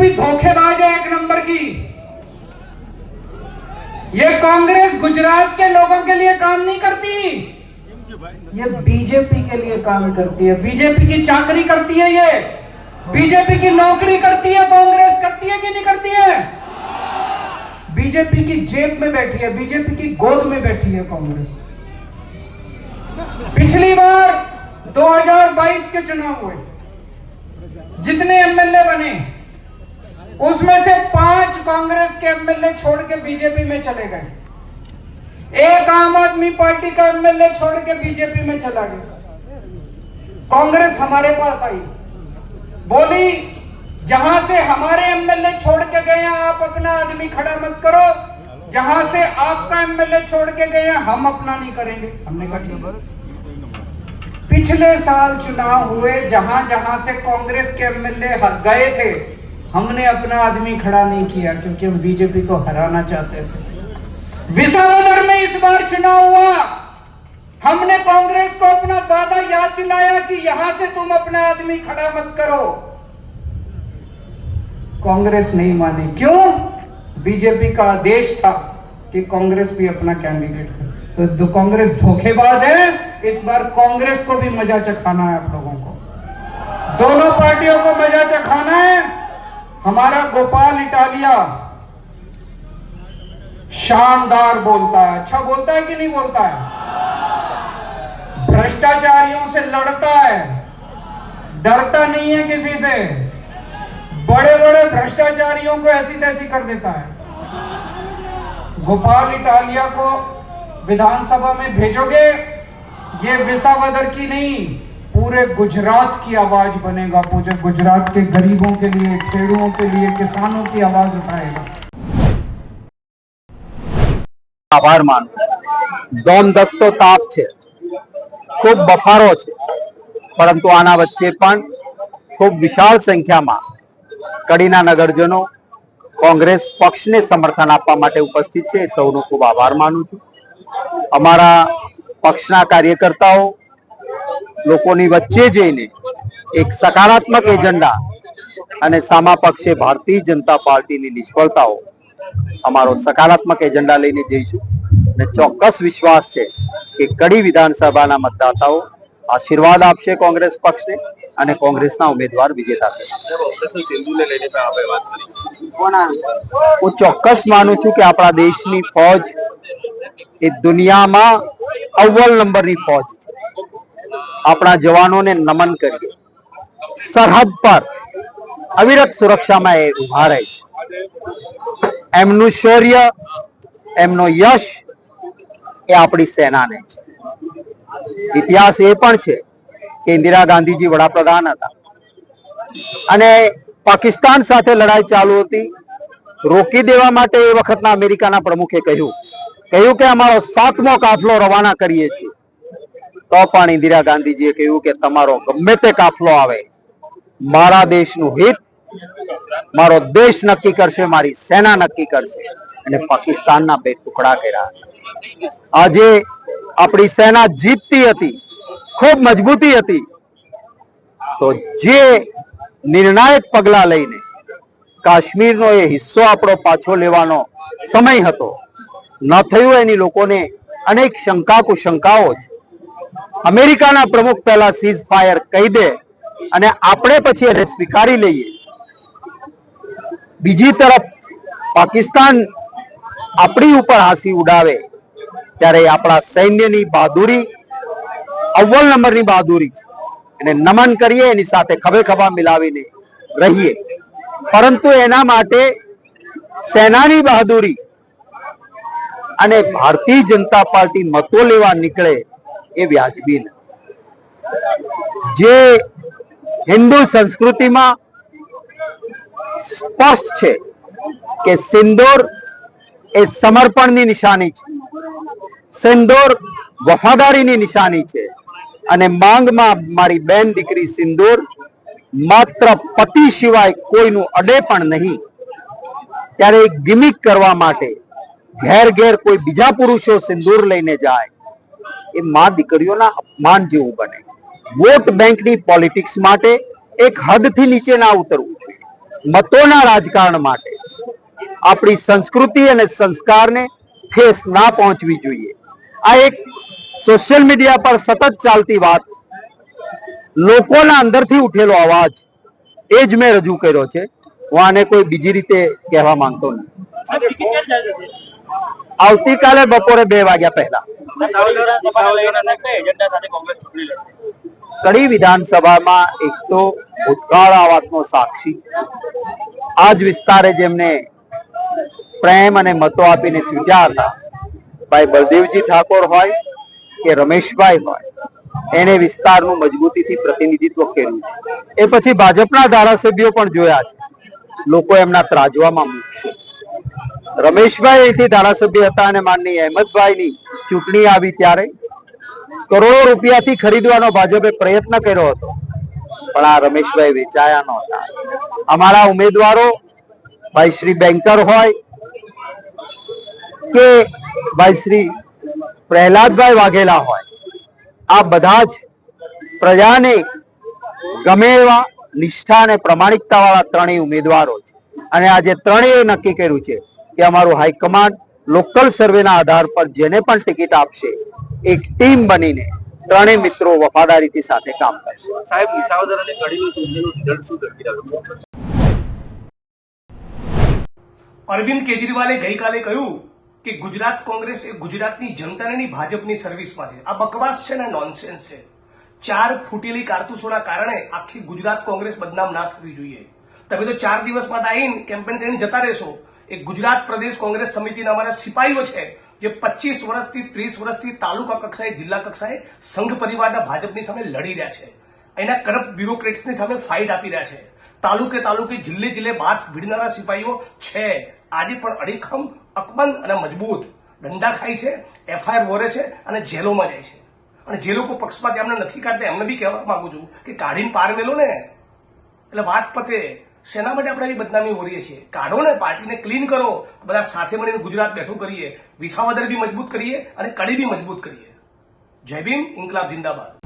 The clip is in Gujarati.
भी धोखेबाज है एक नंबर की? ये कांग्रेस गुजरात के लोगों के लिए काम नहीं करती। ये बीजेपी के लिए काम करती है। बीजेपी की चाकरी करती है ये। बीजेपी की नौकरी करती है, कांग्रेस करती है कि नहीं करती है? बीजेपी की जेब में बैठी है, बीजेपी की गोद में बैठी है कांग्रेस। पिछली बार 2022 के चुनाव हुए। जितने एमएलए बने उसमें से पाँच कांग्रेस के एमएलए छोड़ के बीजेपी में चले गए। एक आम आदमी पार्टी का एमएलए छोड़ के बीजेपी में चला गया। कांग्रेस हमारे पास आई। बोली, जहाँ से हमारे एमएलए छोड़ के गए हैं, आप अपना आदमी खड़ा मत करो। जहाँ से आपका एमएलए छोड़ के गए हैं, हम अपना नहीं करेंगे। हमने कहा पिछले साल चुनाव हुए जहाँ जहाँ से कांग्रेस के एमएलए गए थे हमने अपना आदमी खड़ा नहीं किया क्योंकि हम बीजेपी को हराना चाहते थे। विसावदर में इस बार चुनाव हुआ। हमने कांग्रेस को अपना वादा याद दिलाया कि यहाँ से तुम अपना आदमी खड़ा मत करो। कांग्रेस नहीं मानी। क्यों? बीजेपी का आदेश था कि कांग्रेस भी अपना कैंडिडेट तो कांग्रेस धोखेबाज है। इस बार कांग्रेस को भी मज़ा चखाना है आप लोगों को। दोनों पार्टियों को मज़ा चखाना है। हमारा गोपाल इटालिया शानदार बोलता है। अच्छा बोलता है कि नहीं बोलता है? भ्रष्टाचारियों से लड़ता है। डरता नहीं है किसी से। बड़े बड़े भ्रष्टाचारियों को ऐसी तैसी कर देता है। गोपाल इटालिया को विधानसभा में भेजोगे, ये विसावदर की नहीं। पूरे गुजरात की आवाज बनेगा पूरे गुजरात के गरीबों के लिए खेड़ुओं के लिए किसानों की आवाज उठाएगा આભાર માનું દોમ દખતો તાપ છે ખૂબ બફારો છે પરંતુ આના વચ્ચે પણ ખૂબ વિશાળ સંખ્યામાં કડીના નગરજનો કોંગ્રેસ પક્ષને સમર્થન આપવા માટે ઉપસ્થિત છે એ સૌનો ખૂબ આભાર માનું છું અમારા પક્ષના કાર્યકર્તાઓ લોકોની વચ્ચે જઈને એક સકારાત્મક એજન્ડા અને સામા પક્ષે ભારતીય જનતા પાર્ટીની નિષ્ફળતાઓ અમારો સકારાત્મક એજન્ડા લઈને જઈશું. અને ચોક્કસ વિશ્વાસ છે કે કડી વિધાનસભાના મતદાતાઓ આશીર્વાદ આપશે કોંગ્રેસ પક્ષને અને કોંગ્રેસના ઉમેદવાર વિજેતા હું ચોક્કસ માનું છું કે આપણા દેશની ફોજ એ દુનિયામાં અવ્વલ નંબરની ફોજ આપણા જવાનોને નમન કરીએ. સરહદ પર અવિરત સુરક્ષામાં એ ઊભા રહે છે. એમનું શૌર્ય, એમનો યશ એ આપણી સેનાને છે. ઇતિહાસ એ પણ છે કે ઇન્દિરા ગાંધીજી વડાપ્રધાન હતા. અને પાકિસ્તાન સાથે લડાઈ ચાલુ હતી. રોકી દેવા માટે એ વખતના અમેરિકાના પ્રમુખે કહ્યું કહ્યું કે અમારો સાતમો કાફલો રવાના કરીએ છીએ. તો પણ ઇન્દિરા ગાંધીજીએ કહ્યું કે તમારો ગમે તે કાફલો આવે, મારા દેશનું હિત મારો દેશ નક્કી કરશે, મારી સેના નક્કી કરશે. અને પાકિસ્તાનના બે ટુકડા કર્યા આજે આપણી સેના જીતતી હતી, ખૂબ મજબૂતી હતી. તો જે નિર્ણાયક પગલા લઈને કાશ્મીરનો એ હિસ્સો આપણો પાછો લેવાનો સમય હતો, ન થયું એની લોકોને અનેક શંકા કુશંકાઓ છે અમેરિકાના પ્રમુખ પહેલા સીઝ ફાયર કહી દે અને આપણે પછી એને સ્વીકારી લઈએ. બીજી તરફ પાકિસ્તાન આપણી ઉપર હાંસી ઉડાવે ત્યારે આપણા સૈન્યની બહાદુરી, અવ્વલ નંબરની બહાદુરી એને નમન કરીએ, એની સાથે ખભે ખભા મિલાવીને રહીએ. પરંતુ એના માટે સેનાની બહાદુરી અને ભારતીય જનતા પાર્ટી મતો લેવા નીકળે એ વ્યાજબી જે હિન્દુ સંસ્કૃતિમાં સ્પષ્ટ છે કે સિંદૂર એ સમર્પણની નિશાની છે. સિંદૂર વફાદારીની નિશાની છે. અને માંગમાં મારી બેન દીકરી સિંદૂર માત્ર પતિ સિવાય કોઈનું અડે પણ નહીં. ત્યારે ગિમિક કરવા માટે ઘેર ઘેર કોઈ બીજા પુરુષો સિંદૂર લઈને જાય. એ માં દીકરીઓના અપમાન જેવું બને. વોટ બેંકની પોલિટિક્સ માટે એક હદથી નીચે ના ઉતરવું જોઈએ. મતોના રાજકારણ માટે. આપણી સંસ્કૃતિ અને સંસ્કારને ઠેસ ના પહોંચવી જોઈએ. આ એક સોશિયલ મીડિયા પર સતત ચાલતી વાત. લોકોના અંદરથી ઉઠેલો અવાજ. એ જ મેં રજૂ કર્યો છે. હું આને કોઈ બીજી રીતે કહેવા માંગતો નથી. આવતીકાલે બપોરે બે વાગ્યા પહેલા. કડી વિધાનસભામાં એક તો ભૂતકાળ આ સાક્ષી. આ જ વિસ્તારે જેમને પ્રેમ અને મતો આપીને ચૂંટ્યા હતા ભાઈ બલદેવજી ઠાકોર હોય કે રમેશભાઈ હોય એને વિસ્તારનું મજબૂતીથી પ્રતિનિધિત્વ કર્યું છે. એ પછી ભાજપના ધારાસભ્યો પણ જોયા છે. લોકો એમના ત્રાજવામાં મૂકશે. રમેશભાઈ અહીંથી ધારાસભ્ય હતા અને માનની અહેમદભાઈની ચૂંટણી આવી ત્યારે કરોડો રૂપિયાથી ખરીદવાનો ભાજપે પ્રયત્ન કર્યો હતો. પણ આ રમેશભાઈ વેચાયા નહોતા અમારા ઉમેદવારો, ભાઈ શ્રી બેન્કર હોય કે ભાઈ શ્રી પ્રહલાદભાઈ વાઘેલા હોય, આ બધા જ પ્રજાને ગમે એવા નિષ્ઠા અને પ્રમાણિકતા વાળા ત્રણેય ઉમેદવારો છે. અને આજે ત્રણેય નક્કી કર્યું છે કે અમારું હાઈકમાન્ડ લોકલ સર્વેના આધાર પર જેને પણ ટિકિટ આપશે એક ટીમ બનીને ત્રણેય મિત્રો વફાદારીથી સાથે કામ કરશે. સાહેબ વિસાવદર અને કડીનું રિઝલ્ટ શું નક્કી અરવિંદ કેજરીવાલે ગઈકાલે કહ્યું કે ગુજરાત કોંગ્રેસ એ ગુજરાતની જનતાને નહીં ભાજપની સર્વિસમાં છે. આ બકવાસ છે ને નોનસેન્સ છે. ચાર ફૂટેલી કારતૂસોના કારણે આખી ગુજરાત કોંગ્રેસ બદનામ ના થવી જોઈએ. તમે તો ચાર દિવસ માટે આવીને કેમ્પેન કરીને જતા રહેશો. એ ગુજરાત પ્રદેશ કોંગ્રેસ સમિતિના અમારા સિપાહીઓ છે જે પચીસ વર્ષથી ત્રીસ વર્ષથી તાલુકા કક્ષાએ, જિલ્લા કક્ષાએ સંઘ પરિવારના ભાજપની સામે લડી રહ્યા છે. એના કરપ્ટ બ્યુરોક્રેટ્સની સામે ફાઇટ આપી રહ્યા છે. તાલુકે તાલુકે, જિલ્લે જિલ્લે બાદ ભીડનારા સિપાહીઓ છે. આજે પણ અડીખમ, અકબંધ અને મજબૂત. દંડા ખાય છે, એફઆઈઆર વોરે છે અને જેલોમાં જાય છે. અને જે લોકો પક્ષમાંથી એમને નથી કાઢતા, એમને બી કહેવા માંગુ છું કે કાઢીને પાર મેલો ને. એટલે વાત પતે. શેના માટે આપણે આવી બદનામી ઓરીએ છીએ? કાઢો ને પાર્ટીને ક્લીન કરો. બધા સાથે મળીને ગુજરાત બેઠું કરીએ. વિસાવદર બી મજબૂત કરીએ અને કડી બી મજબૂત કરીએ. જય ભીમ, ઇન્કલાબ જિંદાબાદ.